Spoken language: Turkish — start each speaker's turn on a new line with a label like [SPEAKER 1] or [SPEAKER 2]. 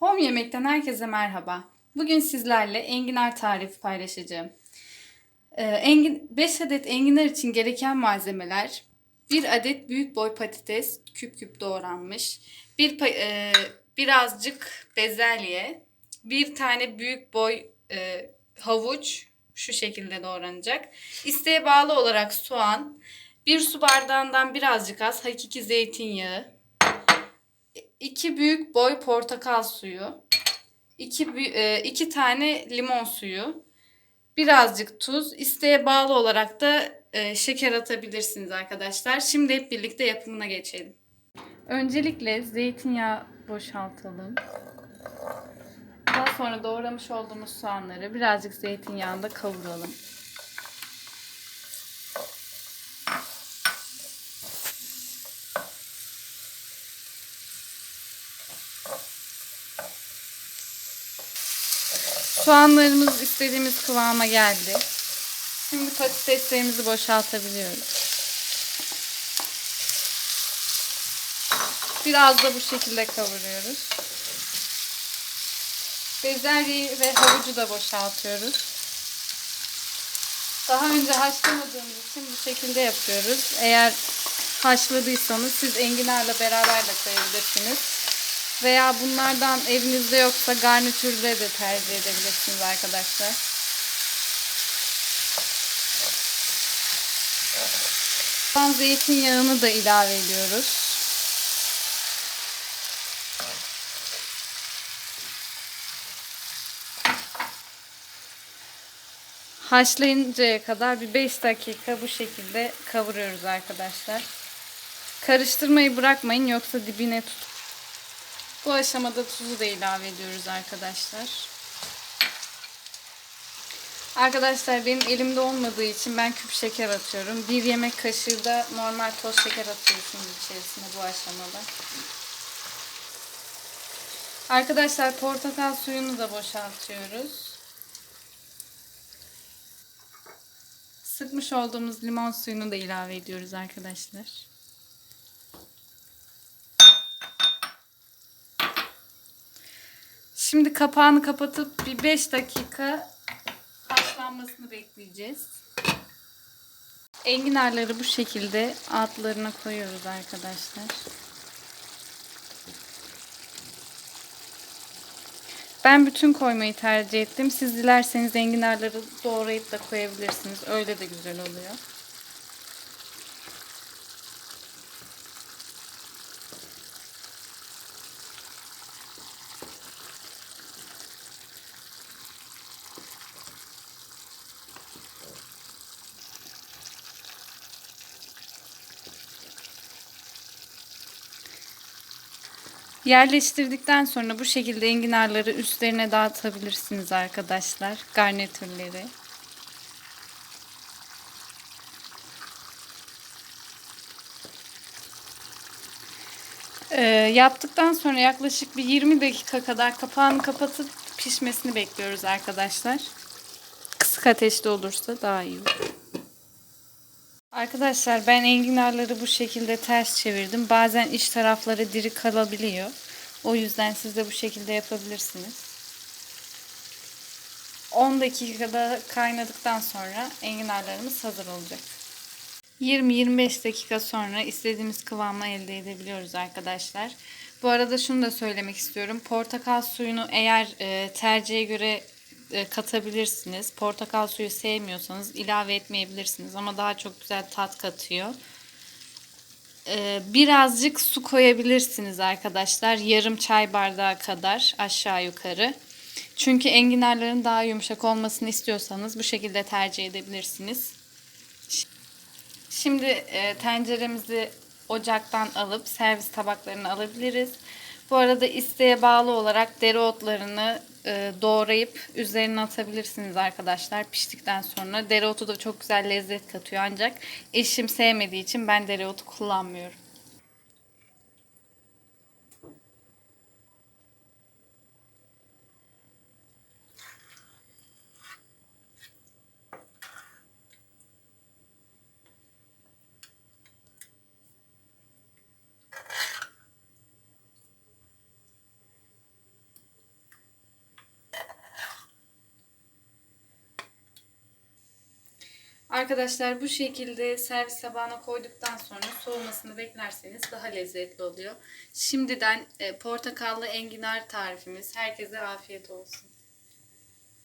[SPEAKER 1] Home Yemek'ten herkese merhaba. Bugün sizlerle enginar tarifi paylaşacağım. Ee, engin, 5 adet enginar için gereken malzemeler 1 adet büyük boy patates küp küp doğranmış, bir e, birazcık bezelye, bir tane büyük boy e, havuç şu şekilde doğranacak. İsteğe bağlı olarak soğan, bir su bardağından birazcık az hakiki zeytinyağı, 2 büyük boy portakal suyu, 2 iki tane limon suyu, birazcık tuz, isteğe bağlı olarak da e, şeker atabilirsiniz arkadaşlar. Şimdi hep birlikte yapımına geçelim. Öncelikle zeytinyağı boşaltalım. Daha sonra doğramış olduğumuz soğanları birazcık zeytinyağında kavuralım. Soğanlarımız istediğimiz kıvama geldi. Şimdi patateslerimizi boşaltabiliyoruz. Biraz da bu şekilde kavuruyoruz. Bezelyeyi ve havucu da boşaltıyoruz. Daha önce haşlamadığımız için bu şekilde yapıyoruz. Eğer haşladıysanız siz enginarla beraber de koyabilirsiniz. Veya bunlardan evinizde yoksa garnitürde de tercih edebilirsiniz arkadaşlar. Son zeytinyağını da ilave ediyoruz. Haşlayıncaya kadar bir 5 dakika bu şekilde kavuruyoruz arkadaşlar. Karıştırmayı bırakmayın yoksa dibine tut. Bu aşamada tuzu da ilave ediyoruz arkadaşlar. Arkadaşlar benim elimde olmadığı için ben küp şeker atıyorum. Bir yemek kaşığı da normal toz şeker atıyorsunuz içerisine bu aşamada. Arkadaşlar portakal suyunu da boşaltıyoruz. Sıkmış olduğumuz limon suyunu da ilave ediyoruz arkadaşlar. Şimdi kapağını kapatıp bir 5 dakika haşlanmasını bekleyeceğiz. Enginarları bu şekilde altlarına koyuyoruz arkadaşlar. Ben bütün koymayı tercih ettim. Siz dilerseniz enginarları doğrayıp da koyabilirsiniz. Öyle de güzel oluyor. Yerleştirdikten sonra bu şekilde enginarları üstlerine dağıtabilirsiniz arkadaşlar. Garnitürleri. Ee, yaptıktan sonra yaklaşık bir 20 dakika kadar kapağını kapatıp pişmesini bekliyoruz arkadaşlar. Kısık ateşte olursa daha iyi olur. Arkadaşlar ben enginarları bu şekilde ters çevirdim. Bazen iç tarafları diri kalabiliyor. O yüzden siz de bu şekilde yapabilirsiniz. 10 dakikada kaynadıktan sonra enginarlarımız hazır olacak. 20-25 dakika sonra istediğimiz kıvamı elde edebiliyoruz arkadaşlar. Bu arada şunu da söylemek istiyorum. Portakal suyunu eğer e, tercihe göre katabilirsiniz. Portakal suyu sevmiyorsanız ilave etmeyebilirsiniz ama daha çok güzel tat katıyor. E, birazcık su koyabilirsiniz arkadaşlar. Yarım çay bardağı kadar aşağı yukarı. Çünkü enginarların daha yumuşak olmasını istiyorsanız bu şekilde tercih edebilirsiniz. Şimdi e, tenceremizi ocaktan alıp servis tabaklarına alabiliriz. Bu arada isteğe bağlı olarak dereotlarını e, doğrayıp üzerine atabilirsiniz arkadaşlar piştikten sonra. Dereotu da çok güzel lezzet katıyor ancak eşim sevmediği için ben dereotu kullanmıyorum. Arkadaşlar bu şekilde servis tabağına koyduktan sonra soğumasını beklerseniz daha lezzetli oluyor. Şimdiden e, portakallı enginar tarifimiz. Herkese afiyet olsun.